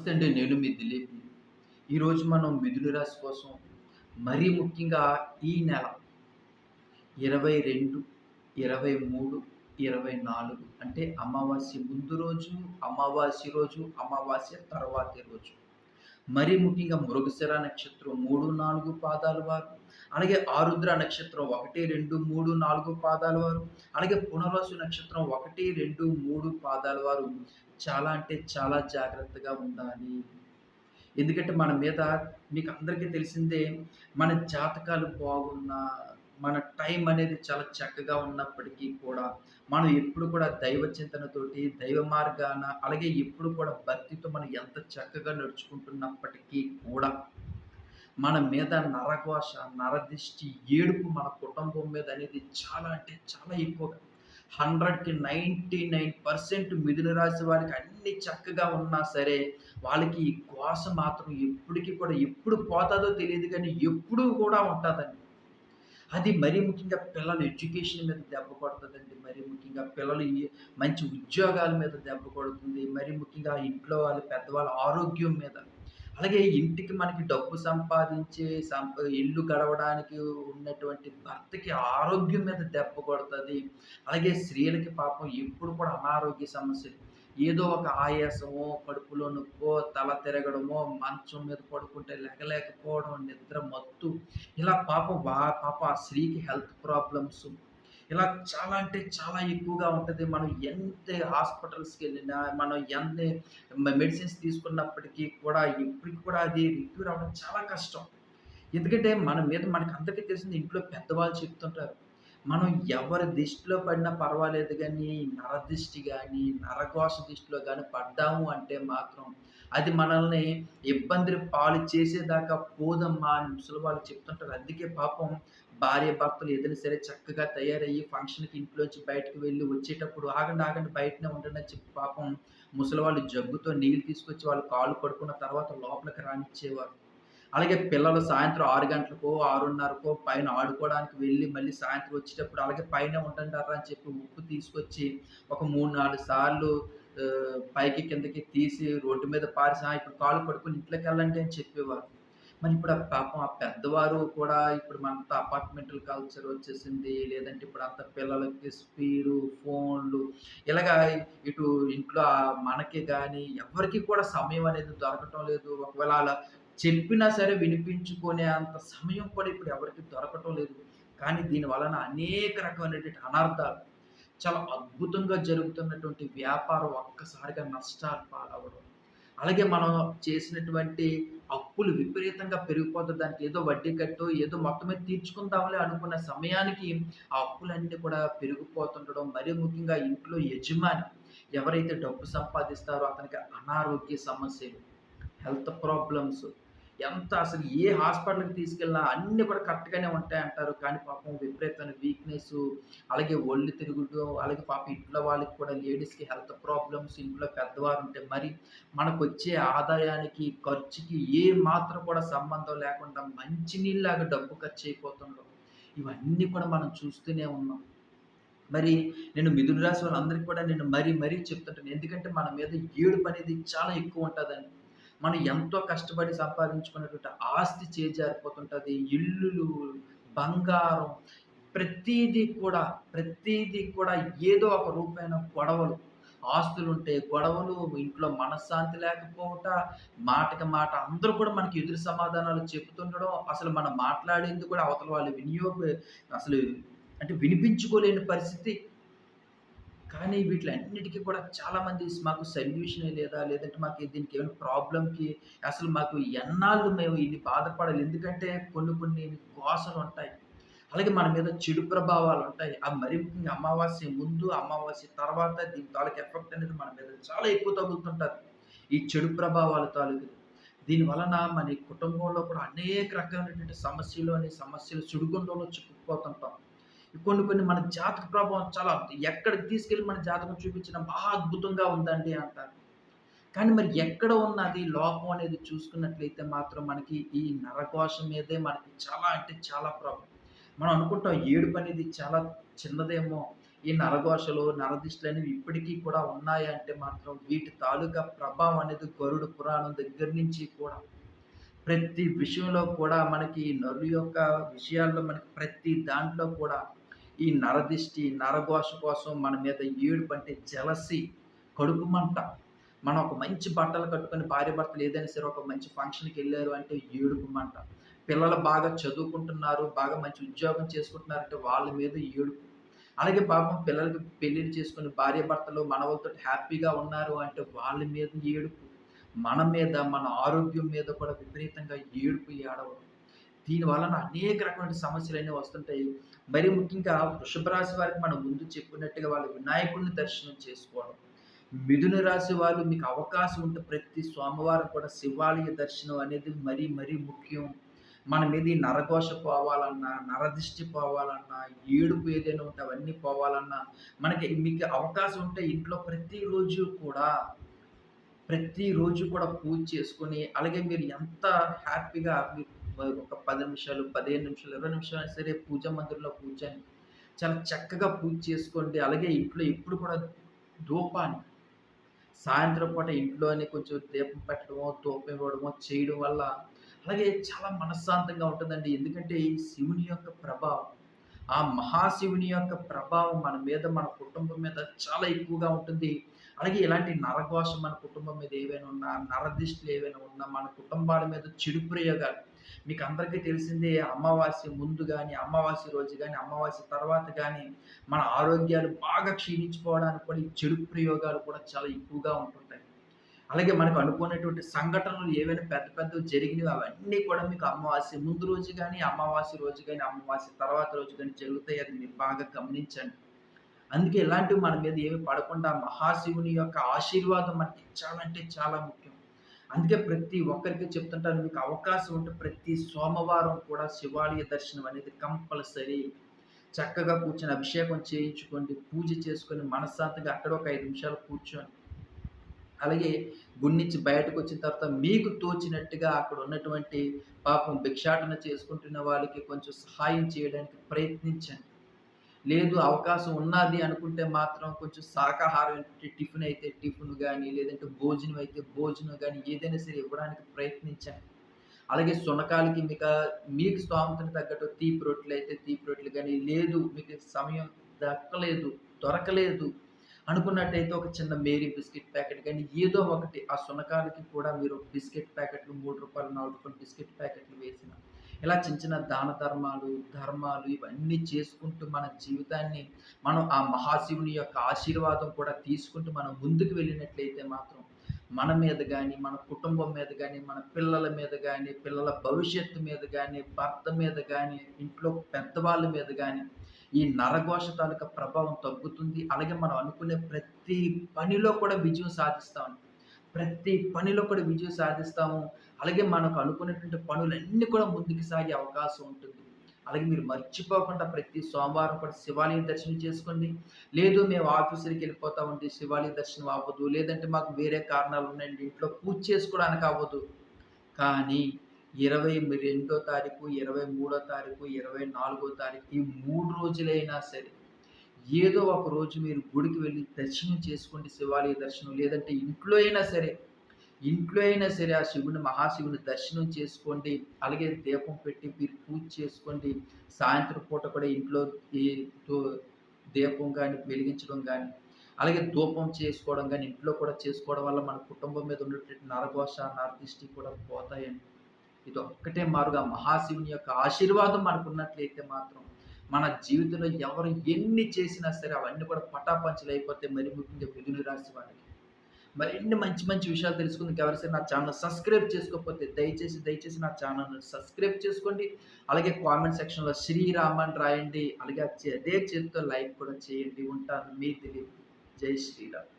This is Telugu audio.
నమస్తే అండి నేను మీ దిలీప్. ఈరోజు మనం మిథున రాశి కోసం మరీ ముఖ్యంగా ఈ నెల ఇరవై రెండు ఇరవై మూడు ఇరవై నాలుగు అంటే అమావాస్య ముందు రోజు అమావాస్య రోజు అమావాస్య తర్వాతి రోజు. మరీ ముఖ్యంగా మృగశిర నక్షత్రం మూడు నాలుగు పాదాల వారు. అలాగే ఆరుద్ర నక్షత్రం ఒకటి రెండు మూడు నాలుగు పాదాల వారు. అలాగే పునర్వాసు నక్షత్రం ఒకటి రెండు మూడు పాదాల వారు. చాలా అంటే చాలా జాగ్రత్తగా ఉండాలి. ఎందుకంటే మన మీద మీకు అందరికీ తెలిసిందే మన జాతకాలు బాగున్నా మన టైం అనేది చాలా చక్కగా ఉన్నప్పటికీ కూడా మనం ఎప్పుడు కూడా దైవ చింతనతోటి దైవ మార్గాన అలాగే ఎప్పుడు కూడా భక్తితో మనం ఎంత చక్కగా నడుచుకుంటున్నప్పటికీ కూడా మన మీద నరఘోష నరదిష్టి ఏడుపు మన కుటుంబం మీద అనేది చాలా అంటే చాలా ఎక్కువగా హండ్రెడ్కి నైంటీ నైన్ పర్సెంట్ మిథున రాశి వారికి అన్ని చక్కగా ఉన్నా సరే వాళ్ళకి ఈ కోస మాత్రం ఎప్పటికీ కూడా ఎప్పుడు పోతుందో తెలియదు కానీ ఎప్పుడూ కూడా ఉంటుందండి. అది మరీ ముఖ్యంగా పిల్లల ఎడ్యుకేషన్ మీద దెబ్బ కొడుతుందండి. మరీ ముఖ్యంగా పిల్లలు మంచి ఉద్యోగాల మీద దెబ్బ కొడుతుంది. మరీ ముఖ్యంగా ఇంట్లో వాళ్ళ పెద్దవాళ్ళ ఆరోగ్యం మీద. అలాగే ఇంటికి మనకి డబ్బు సంపాదించే సంప ఇల్లు గడవడానికి ఉన్నటువంటి భర్తకి ఆరోగ్యం మీద దెబ్బ కొడుతుంది. అలాగే స్త్రీలకి పాపం ఎప్పుడు కూడా అనారోగ్య సమస్యలు. ఏదో ఒక ఆయాసమో కడుపులో నొప్పో తల తిరగడమో మంచం మీద పడుకుంటే లెగలేకపోవడం నిద్ర మత్తు ఇలా పాపం బా పాప ఆ స్త్రీకి హెల్త్ ప్రాబ్లమ్స్ ఇలా చాలా అంటే చాలా ఎక్కువగా ఉంటుంది. మనం ఎంత హాస్పిటల్స్కి వెళ్ళినా మనం ఎంత మెడిసిన్స్ తీసుకున్నప్పటికీ కూడా ఇప్పటికి కూడా అది రిక్యూర్ అవ్వడం చాలా కష్టం. ఎందుకంటే మన మీద మనకు అందరికీ తెలిసింది ఇంట్లో పెద్దవాళ్ళు చెప్తుంటారు మనం ఎవరి దిష్టిలో పడినా పర్వాలేదు కానీ నరదిష్టి కానీ నరకోశ దిష్టిలో కానీ పడ్డాము అంటే మాత్రం అది మనల్ని ఇబ్బందులు పాలు చేసేదాకా పోదమ్మా అని ముసలి వాళ్ళు చెప్తుంటారు. అందుకే పాపం భార్య భర్తలు ఏదైనా సరే చక్కగా తయారయ్యి ఫంక్షన్కి ఇంట్లోంచి బయటకు వెళ్ళి వచ్చేటప్పుడు ఆగండి ఆగండి బయటనే ఉండండి అని చెప్పి పాపం ముసలి వాళ్ళు జగ్గుతో నీళ్ళు తీసుకొచ్చి వాళ్ళు కాళ్ళు పడుకున్న తర్వాత లోపలికి రానిచ్చేవారు. అలాగే పిల్లలు సాయంత్రం ఆరు గంటలకో ఆరున్నరకో పైన ఆడుకోవడానికి వెళ్ళి మళ్ళీ సాయంత్రం వచ్చేటప్పుడు అలాగే పైన ఉంటుంటారా అని చెప్పి ఉప్పు తీసుకొచ్చి ఒక మూడు నాలుగు సార్లు పైకి కిందకి తీసి రోడ్డు మీద పారిసా ఇప్పుడు కాళ్ళు పడుకుని ఇంట్లోకి వెళ్ళండి అని చెప్పేవారు. మరి ఇప్పుడు ఆ పాపం ఆ పెద్దవారు కూడా ఇప్పుడు మనంతా అపార్ట్మెంటల్ కల్చర్ వచ్చేసింది లేదంటే ఇప్పుడు అంత పిల్లలకి స్పీడు ఫోన్లు ఇలాగా ఇటు ఇంట్లో మనకి కానీ ఎవరికి కూడా సమయం అనేది దొరకటం లేదు. ఒకవేళ అలా చెప్పినా సరే వినిపించుకునే అంత సమయం కూడా ఇప్పుడు ఎవరికి దొరకటం లేదు. కానీ దీని వలన అనేక రకమైనటువంటి అనర్థాలు చాలా అద్భుతంగా జరుగుతున్నటువంటి వ్యాపారం ఒక్కసారిగా నష్టాలు పాలవడం అలాగే మనం చేసినటువంటి అప్పులు విపరీతంగా పెరిగిపోతుంది దానికి ఏదో వడ్డీ కట్టో ఏదో మొత్తమే తీర్చుకుందామని అనుకున్న సమయానికి ఆ అప్పులన్నీ కూడా పెరిగిపోతుండడం మరీ ముఖ్యంగా ఇంట్లో యజమాని ఎవరైతే డబ్బు సంపాదిస్తారో అతనికి అనారోగ్య సమస్యలు హెల్త్ ప్రాబ్లమ్స్ ఎంత అసలు ఏ హాస్పిటల్కి తీసుకెళ్ళినా అన్నీ కూడా కరెక్ట్గానే ఉంటాయి అంటారు కానీ పాపం విపరీతమైన వీక్నెస్ అలాగే ఒళ్ళు తిరుగుడు అలాగే పాపం ఇంట్లో వాళ్ళకి కూడా లేడీస్కి హెల్త్ ప్రాబ్లమ్స్ ఇంట్లో పెద్దవారు ఉంటే మరి మనకు వచ్చే ఆదాయానికి ఖర్చుకి ఏ మాత్రం కూడా సంబంధం లేకుండా మంచినీళ్ళగా డబ్బు ఖర్చు అయిపోతుండడం. ఇవన్నీ కూడా మనం చూస్తూనే ఉన్నాం. మరి నేను మిథున రాశి వాళ్ళందరికీ కూడా నేను మరీ మరీ చెప్తుంటాను. ఎందుకంటే మన మీద ఏడుపు అనేది చాలా ఎక్కువ ఉంటుందండి. మనం ఎంతో కష్టపడి సంపాదించుకున్నటువంటి ఆస్తి చేజారిపోతుంటుంది ఇల్లులు బంగారం ప్రతీది కూడా ప్రతీది కూడా ఏదో ఒక రూపమైన గొడవలు. ఆస్తులుంటే గొడవలు ఇంట్లో మనశ్శాంతి లేకపోవట మాటకి మాట అందరూ కూడా మనకి ఎదురు సమాధానాలు చెబుతుండడం అసలు మనం మాట్లాడేందుకు కూడా అవతల వాళ్ళు వినియోగ అసలు అంటే వినిపించుకోలేని పరిస్థితి. కానీ వీటిలన్నిటికీ కూడా చాలామంది మాకు సొల్యూషన్ లేదా? లేదంటే మాకు దీనికి ఏమైనా ప్రాబ్లంకి అసలు మాకు ఎన్నాళ్ళు మేము ఇది బాధపడాలి? ఎందుకంటే కొన్ని కొన్ని కోసలు ఉంటాయి అలాగే మన మీద చెడు ప్రభావాలు ఉంటాయి ఆ మరి ముఖ్యంగా అమావాస్య ముందు అమావాస్య తర్వాత దీని తాలూకు ఎఫెక్ట్ అనేది మన మీద చాలా ఎక్కువ తగులుతుంటారు. ఈ చెడు ప్రభావాల తాలూకు. దీని వలన మన కుటుంబంలో కూడా అనేక రకమైనటువంటి సమస్యలు అనే సమస్యలు సుడిగుండంలో చిక్కుకుపోతుంటాం. కొన్ని కొన్ని మన జాతక ప్రభావం చాలా ఎక్కడికి తీసుకెళ్ళి మన జాతకం చూపించిన బాగా అద్భుతంగా ఉందండి అంటారు. కానీ మరి ఎక్కడ ఉన్నది లోపం అనేది చూసుకున్నట్లయితే మాత్రం మనకి ఈ నరకోశం మీదే మనకి చాలా అంటే చాలా ప్రాబ్లం మనం అనుకుంటాం ఏడుపు అనేది చాలా చిన్నదేమో. ఈ నరఘోషలు నరదిష్టులు అనేవి ఇప్పటికీ కూడా ఉన్నాయి అంటే మాత్రం వీటి తాలూకా ప్రభావం అనేది గరుడు పురాణం దగ్గర నుంచి కూడా ప్రతి విషయంలో కూడా మనకి నరు యొక్క విషయాల్లో మనకి ప్రతి దాంట్లో కూడా ఈ నరదిష్టి నరఘోష కోసం మన మీద ఏడుపు అంటే జలసి కడుపు మంట. మనం ఒక మంచి బట్టలు కట్టుకొని భార్య భర్తలు ఏదైనా సరే ఒక మంచి ఫంక్షన్కి వెళ్ళారు అంటే ఏడుపు మంట. పిల్లలు బాగా చదువుకుంటున్నారు బాగా మంచి ఉద్యోగం చేసుకుంటున్నారు అంటే వాళ్ళ మీద ఏడుపు. అలాగే పాపం పిల్లలకి పెళ్ళిళ్ళు చేసుకుని భార్య భర్తలు మనవలతో హ్యాపీగా ఉన్నారు అంటే వాళ్ళ మీద ఏడుపు. మన మీద మన ఆరోగ్యం మీద కూడా విపరీతంగా ఏడుపు ఏడవడం. దీని వలన అనేక రకమైన సమస్యలు అనేవి వస్తుంటాయి. మరి ముఖ్యంగా వృషభ రాశి వారికి మనం ముందు చెప్పినట్టుగా వాళ్ళ వినాయకుడిని దర్శనం చేసుకోవడం. మిథున రాశి వాళ్ళు మీకు అవకాశం ఉంటే ప్రతి సోమవారం కూడా శివాలయ దర్శనం అనేది మరీ మరీ ముఖ్యం. మన మీద ఈ నరఘోష పోవాలన్నా నరదిష్టి పోవాలన్నా ఏడుపు ఏదైనా ఉంటే అవన్నీ పోవాలన్నా మనకి మీకు అవకాశం ఉంటే ఇంట్లో ప్రతిరోజు కూడా ప్రతిరోజు కూడా పూజ చేసుకొని అలాగే మీరు ఎంత హ్యాపీగా మీరు ఒక పది నిమిషాలు పదిహేను నిమిషాలు ఇరవై నిమిషాలు సరే పూజ మందిరంలో కూర్చొని చాలా చక్కగా పూజ చేసుకోండి. అలాగే ఇంట్లో ఎప్పుడు కూడా ధూపాన్ని సాయంత్రం పూట ఇంట్లోనే కొంచెం దీపం పెట్టడమో ధూపం ఇవ్వడమో చేయడం వల్ల అలాగే చాలా మనశ్శాంతంగా ఉంటుందండి. ఎందుకంటే ఈ శివుని యొక్క ప్రభావం ఆ మహాశివుని యొక్క ప్రభావం మన మీద మన కుటుంబం మీద చాలా ఎక్కువగా ఉంటుంది. అలాగే ఇలాంటి నరఘోష మన కుటుంబం మీద ఏవైనా ఉన్నా నరదిష్టులు ఏవైనా ఉన్నా మన కుటుంబాల మీద చెడు ప్రయోగాలు మీకు అందరికీ తెలిసిందే అమావాస్య ముందు కానీ అమావాస్య రోజు కానీ అమావాస్య తర్వాత కానీ మన ఆరోగ్యాలు బాగా క్షీణించుకోవడానికి కూడా ఈ చెడు ప్రయోగాలు కూడా చాలా ఎక్కువగా ఉంటుంటాయి. అలాగే మనకు అనుకునేటువంటి సంఘటనలు ఏవైనా పెద్ద పెద్ద జరిగినవి అవన్నీ కూడా మీకు అమావాస్య ముందు రోజు కానీ అమావాస్య రోజు కానీ అమావాస్య తర్వాత రోజు కానీ జరుగుతాయి. అది మీరు బాగా గమనించండి. అందుకే ఇలాంటివి మన మీద ఏమి పడకుండా మహాశివుని యొక్క ఆశీర్వాదం మనకి చాలా అంటే చాలా ముఖ్యం. అందుకే ప్రతి ఒక్కరికి చెప్తుంటాను మీకు అవకాశం ఉంటే ప్రతి సోమవారం కూడా శివాలయ దర్శనం అనేది కంపల్సరీ. చక్కగా కూర్చొని అభిషేకం చేయించుకోండి పూజ చేసుకొని మనశ్శాంతిగా అక్కడ ఒక ఐదు నిమిషాలు కూర్చొని అలాగే గుడి బయటకు వచ్చిన తర్వాత మీకు తోచినట్టుగా అక్కడ ఉన్నటువంటి పాపం భిక్షాటన చేసుకుంటున్న వాళ్ళకి కొంచెం సహాయం చేయడానికి ప్రయత్నించండి. లేదు అవకాశం ఉన్నది అనుకుంటే మాత్రం కొంచెం శాకాహారం టిఫిన్ అయితే టిఫిన్ కానీ లేదంటే భోజనం అయితే భోజనం కానీ ఏదైనా సరే ఇవ్వడానికి ప్రయత్నించండి. అలాగే సునకాలకి మీకు మీకు స్తోమతను తగ్గట్టు తీపి రొట్టెలు అయితే తీపి రొట్టెలు కానీ లేదు మీకు సమయం దక్కలేదు దొరకలేదు అనుకున్నట్టయితే ఒక చిన్న మేరీ బిస్కెట్ ప్యాకెట్ కానీ ఏదో ఒకటి ఆ సునకాలకి కూడా మీరు బిస్కెట్ ప్యాకెట్లు మూడు రూపాయలు నాలుగు రూపాయలు బిస్కెట్ ప్యాకెట్లు వేసిన ఇలా చిన్న చిన్న దాన ధర్మాలు ధర్మాలు ఇవన్నీ చేసుకుంటూ మన జీవితాన్ని మనం ఆ మహాశివుని యొక్క ఆశీర్వాదం కూడా తీసుకుంటూ మనం ముందుకు వెళ్ళినట్లయితే మాత్రం మన మీద కానీ మన కుటుంబం మీద కానీ మన పిల్లల మీద కానీ పిల్లల భవిష్యత్తు మీద కానీ భర్త మీద కానీ ఇంట్లో పెద్దవాళ్ళ మీద కానీ ఈ నరఘోష తాలూకా ప్రభావం తగ్గుతుంది. అలాగే మనం అనుకునే ప్రతి పనిలో కూడా విజయం సాధిస్తాము ప్రతి పనిలో కూడా విజయం సాధిస్తాము. అలాగే మనకు అనుకునేటువంటి పనులన్నీ కూడా ముందుకు సాగే అవకాశం ఉంటుంది. అలాగే మీరు మర్చిపోకుండా ప్రతి సోమవారం కూడా శివాలయం దర్శనం చేసుకోండి. లేదు మేము ఆఫీసులకి వెళ్ళిపోతామండి శివాలయ దర్శనం అవ్వదు. లేదంటే మాకు వేరే కారణాలు ఉన్నాయండి. ఇంట్లో పూజ చేసుకోవడానికి అవ్వదు. కానీ ఇరవై రెండో తారీఖు ఇరవై మూడో తారీఖు ఇరవై నాలుగో తారీఖు ఈ మూడు రోజులైనా సరే ఏదో ఒక రోజు మీరు గుడికి వెళ్ళి దర్శనం చేసుకోండి శివాలయ దర్శనం. లేదంటే ఇంట్లో అయినా సరే ఇంట్లో అయినా సరే ఆ శివుని మహాశివుని దర్శనం చేసుకోండి. అలాగే దీపం పెట్టి మీరు పూజ చేసుకోండి. సాయంత్రం పూట కూడా ఇంట్లో ఈ దీపం కానీ వెలిగించడం కానీ అలాగే ధూపం చేసుకోవడం కానీ ఇంట్లో కూడా చేసుకోవడం వల్ల మన కుటుంబం మీద ఉన్నటువంటి నరఘోష నరదిష్టి కూడా పోతాయండి. ఇది ఒక్కటే మారుగా మహాశివుని యొక్క ఆశీర్వాదం మనకున్నట్లయితే మాత్రం మన జీవితంలో ఎవరు ఎన్ని చేసినా సరే అవన్నీ కూడా పటాపంచలు అయిపోతే మరి ముఖ్యంగా మిథున రాశి వాళ్ళకి. మరిన్ని మంచి మంచి విషయాలు తెలుసుకుందుకు ఎవరిసైనా నా ఛానల్ సబ్స్క్రైబ్ చేసుకోకపోతే దయచేసి దయచేసి నా ఛానల్ని సబ్స్క్రైబ్ చేసుకోండి. అలాగే కామెంట్ సెక్షన్లో శ్రీరామన్ రాయండి. అలాగే అదే చేతితో లైక్ కూడా చేయండి. ఉంటాను. మీ తెలియదు జై శ్రీరామ్.